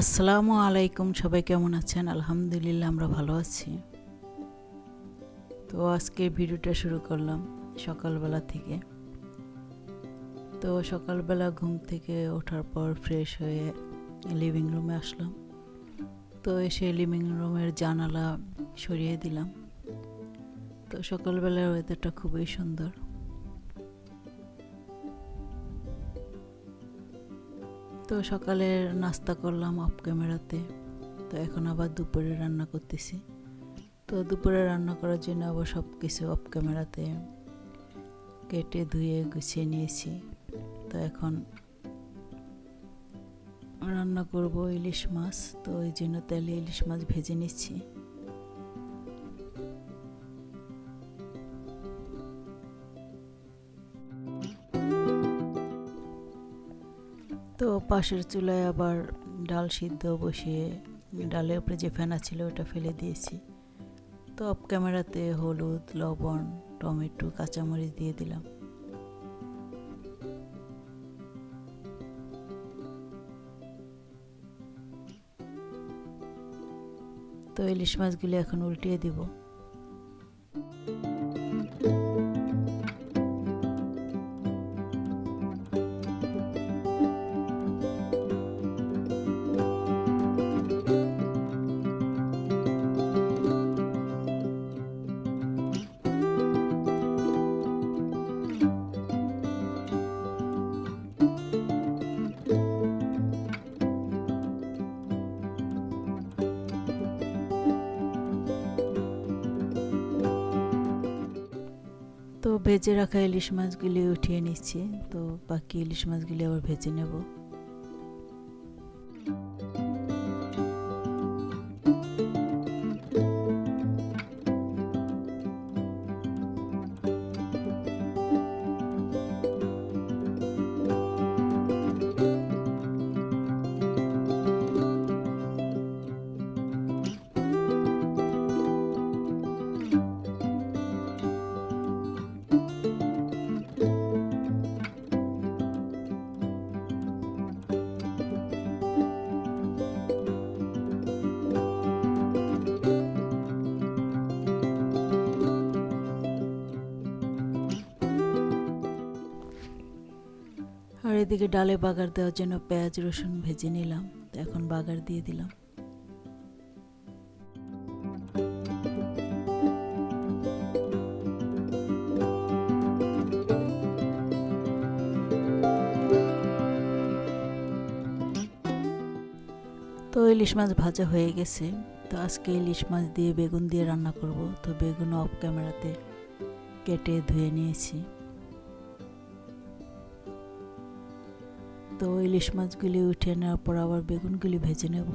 আসসালামু আলাইকুম, সবাই কেমন আছেন? আলহামদুলিল্লাহ, আমরা ভালো আছি। তো আজকে ভিডিওটা শুরু করলাম সকালবেলা থেকে। তো সকালবেলা ঘুম থেকে ওঠার পর ফ্রেশ হয়ে লিভিং রুমে আসলাম। তো এসে লিভিং রুমের জানালা সরিয়ে দিলাম। তো সকালবেলার ওয়েদারটা খুবই সুন্দর। তো সকালের নাস্তা করলাম অফ ক্যামেরাতে তো এখন আবার দুপুরে রান্না করতেছি। তো দুপুরে রান্না করার জন্য আবার সব কিছু অফ ক্যামেরাতে কেটে ধুয়ে গুছিয়ে নিয়েছি। তো এখন রান্না করব ইলিশ মাছ, তো ওই জন্য তেলে ইলিশ মাছ ভেজে নিচ্ছি। তো পাশের চুলায় আবার ডাল সিদ্ধ বসিয়ে, ডালের উপরে যে ফেনা ছিল ওটা ফেলে দিয়েছি। তো অফ ক্যামেরাতে হলুদ, লবণ, টমেটো, কাঁচামরিচ দিয়ে দিলাম। তো ইলিশ মাছগুলি এখন উল্টিয়ে দিব। তো ভেজে রাখা ইলিশ মাছগুলি উঠিয়ে নিচ্ছি। তো বাকি ইলিশ মাছগুলি আবার ভেজে নেব। এদিকে ডালে বাগার দেওয়ার জন্য পেঁয়াজ, রসুন ভেজে নিলাম। তো এখন বাগার দিয়ে দিলাম। তো ইলিশ মাছ ভাজা হয়ে গেছে। তো আজকে ইলিশ মাছ দিয়ে বেগুন দিয়ে রান্না করব। তো বেগুন অফ ক্যামেরাতে কেটে ধুয়ে নিয়েছি। তো ইলিশ মাছগুলি উঠে নেওয়ার পর আবার বেগুনগুলি ভেজে নেব।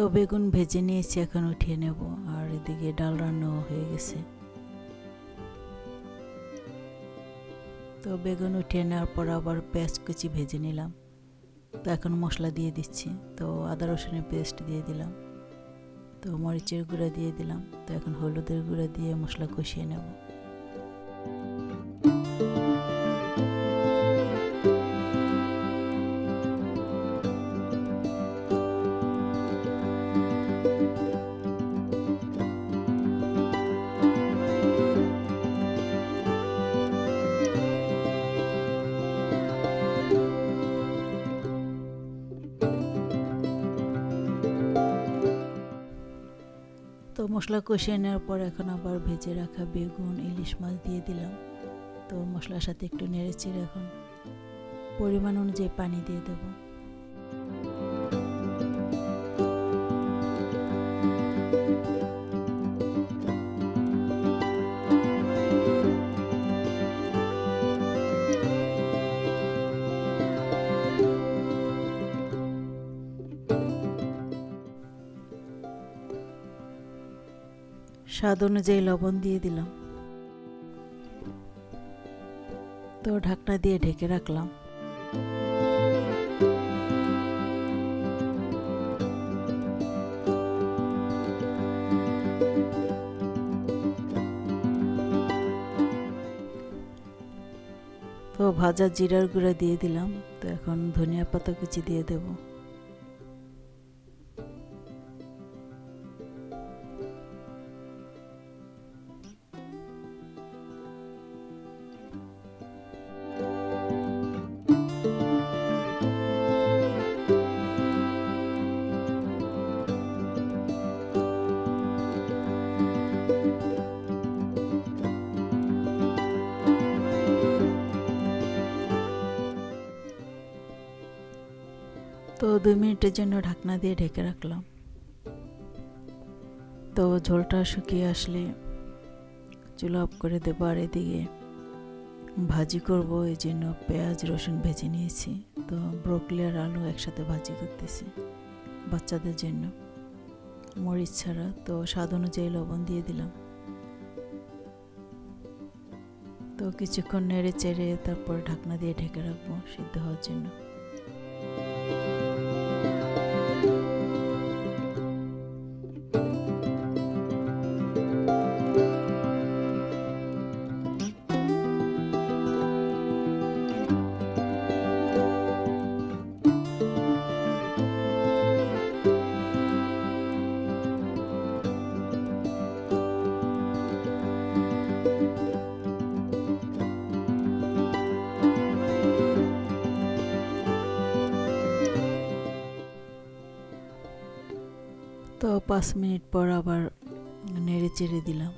তো বেগুন ভেজে নিয়েছি, এখন উঠিয়ে নেব। আর এদিকে ডাল রান্নাও হয়ে গেছে। তো বেগুন উঠিয়ে নেওয়ার পর আবার পেঁয়াজ কুচি ভেজে নিলাম। তো এখন মশলা দিয়ে দিচ্ছি। তো আদা রসুনের পেস্ট দিয়ে দিলাম। তো মরিচের গুঁড়া দিয়ে দিলাম। তো এখন হলুদের গুঁড়া দিয়ে মশলা কষিয়ে নেব। তো মশলা কষিয়ে নেওয়ার পর এখন আবার ভেজে রাখা বেগুন, ইলিশ মাছ দিয়ে দিলাম। তো মশলার সাথে একটু নেড়েছি এখন পরিমাণ অনুযায়ী পানি দিয়ে দেব। স্বাদ অনুযায়ী লবণ দিয়ে দিলাম। তো ঢাকনা দিয়ে ঢেকে রাখলাম। তো ভাজা জিরার গুঁড়া দিয়ে দিলাম। তো এখন ধনিয়া পাতা কুচি দিয়ে দেব। তো দুই মিনিটের জন্য ঢাকনা দিয়ে ঢেকে রাখলাম। তো ঝোলটা শুকিয়ে আসলে চুলা অফ করে দেবো আর এদিকে ভাজি করব, এই জন্য পেঁয়াজ, রসুন ভেজে নিয়েছি। তো ব্রোকলি আর আলু একসাথে ভাজি করতেছি বাচ্চাদের জন্য। মরিচ ছাড়া, তো স্বাদ অনুযায়ী লবণ দিয়ে দিলাম। তো কিছুক্ষণ নেড়ে চেড়ে তারপর ঢাকনা দিয়ে ঢেকে রাখব সিদ্ধ হওয়ার জন্য। পাঁচ মিনিট পর আবার নেড়ে চেড়ে দিলাম।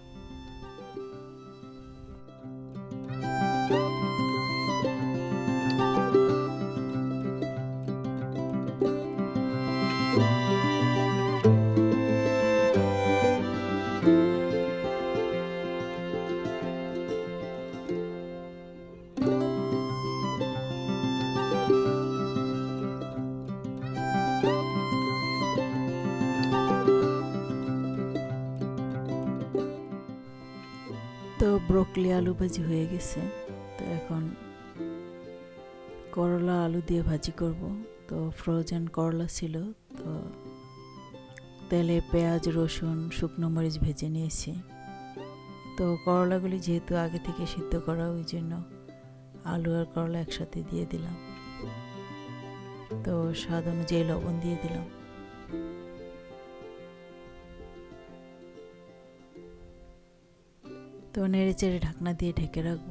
ব্রোকলি আলু ভাজি হয়ে গেছে। তো এখন করলা আলু দিয়ে ভাজি করব। তো ফ্রোজেন করলা ছিল, তো তেলে পেঁয়াজ, রসুন, শুকনো মরিচ ভেজে নিয়েছি। তো করলাগুলি যেহেতু আগে থেকে সিদ্ধ করা, ওই জন্য আলু আর করলা একসাথে দিয়ে দিলাম। তো স্বাদ অনুযায়ী লবণ দিয়ে দিলাম। তো নেড়ে চেড়ে ঢাকনা দিয়ে ঢেকে রাখব।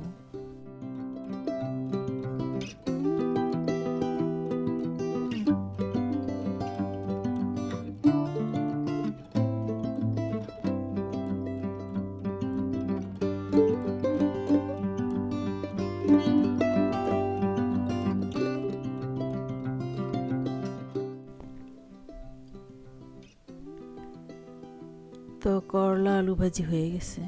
তো করলা আলু ভাজি হয়ে গেছে।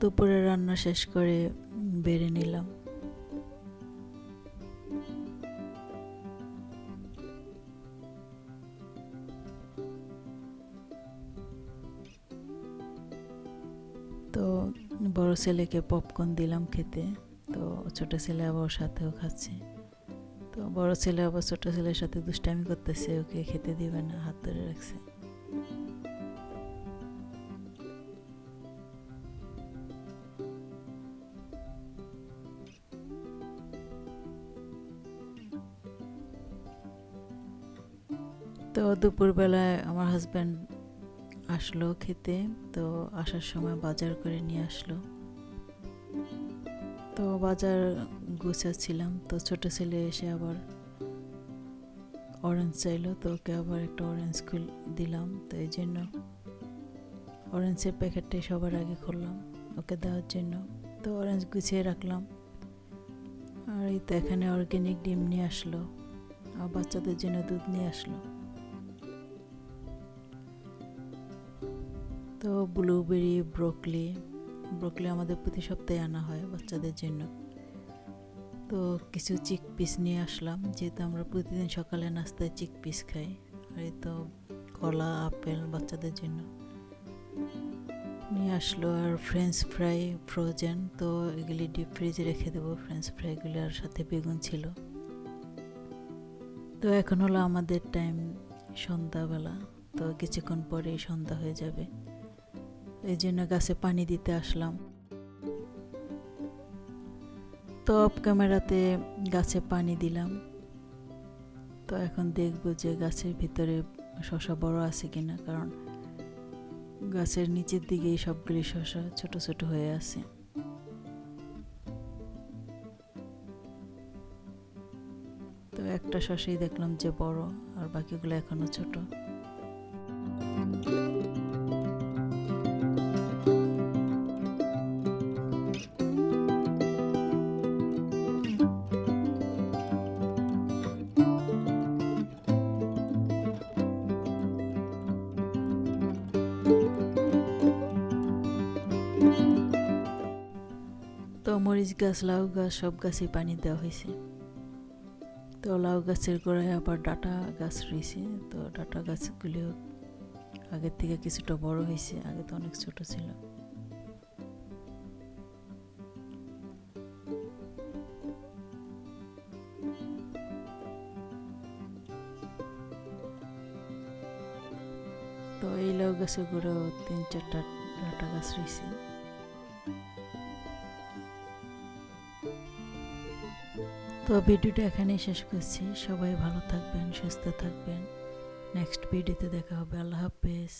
দুপুরে রান্না শেষ করে বেড়ে নিলাম। তো বড় ছেলেকে পপকর্ন দিলাম খেতে। তো ছোট ছেলে আবার ওর সাথেও খাচ্ছে। তো বড় ছেলে আবার ছোট ছেলের সাথে দুষ্টামি করতেছে, ওকে খেতে দিবে না, হাত ধরে রাখছে। তো দুপুরবেলায় আমার হাজব্যান্ড আসলো খেতে, তো আসার সময় বাজার করে নিয়ে আসলো। তো বাজার গুছাচ্ছিলাম, তো ছোট ছেলে এসে আবার অরেঞ্জ চাইলো, তো ওকে আবার একটা অরেঞ্জ খুল, দিলাম। তো এই জন্য অরেঞ্জের প্যাকেটটাই সবার আগে খুললাম, ওকে দেওয়ার জন্য। তো অরেঞ্জ গুছিয়ে রাখলাম। আর এই তো এখানে অর্গ্যানিক ডিম নিয়ে আসলো, আর বাচ্চাদের জন্য দুধ নিয়ে আসলো। তো ব্লুবেরি ব্রোকলি ব্রোকলি আমাদের প্রতি সপ্তাহে আনা হয় বাচ্চাদের জন্য। তো কিছু চিক পিস নিয়ে আসলাম, যেহেতু আমরা প্রতিদিন সকালে নাস্তায় চিক পিস খাই, আর তো কলা, আপেল বাচ্চাদের জন্য। নিয়ে আসলো আর ফ্রেঞ্চ ফ্রাই ফ্রোজেন তো এগুলি ডিপ ফ্রিজে রেখে দেবো। ফ্রেঞ্চ ফ্রাইগুলি আর সাথে বেগুন ছিল। তো এখন হলো আমাদের টাইম সন্ধ্যাবেলা, তো কিছুক্ষণ পরেই সন্ধ্যা হয়ে যাবে। এই জন্য গাছে পানি দিতে আসলাম। তো অফ ক্যামেরাতে গাছে পানি দিলাম। তো এখন দেখব যে গাছের ভিতরে শশা বড় আছে কিনা, কারণ গাছের নিচের দিকেই সবগুলি শশা ছোট ছোট হয়ে আছে। তো একটা শশাই দেখলাম যে বড়, আর বাকিগুলো এখনও ছোট। মরিচ গাছ, লাউ গাছ, সব গাছে পানি দেওয়া হয়েছে। তো লাউ গাছের গোড়ায় আবার ডাটা গাছ রয়েছে। তো ডাটা গাছগুলিও আগের থেকে কিছুটা বড় হয়েছে, আগে তো অনেক ছোট ছিল। তো এই লাউ গাছের গোড়াও তিন চারটা ডাটা গাছ রয়েছে। তো ভিডিওটা এখানেই শেষ করছি। সবাই ভালো থাকবেন, সুস্থ থাকবেন। নেক্সট ভিডিওতে দেখা হবে। আল্লাহ হাফেজ।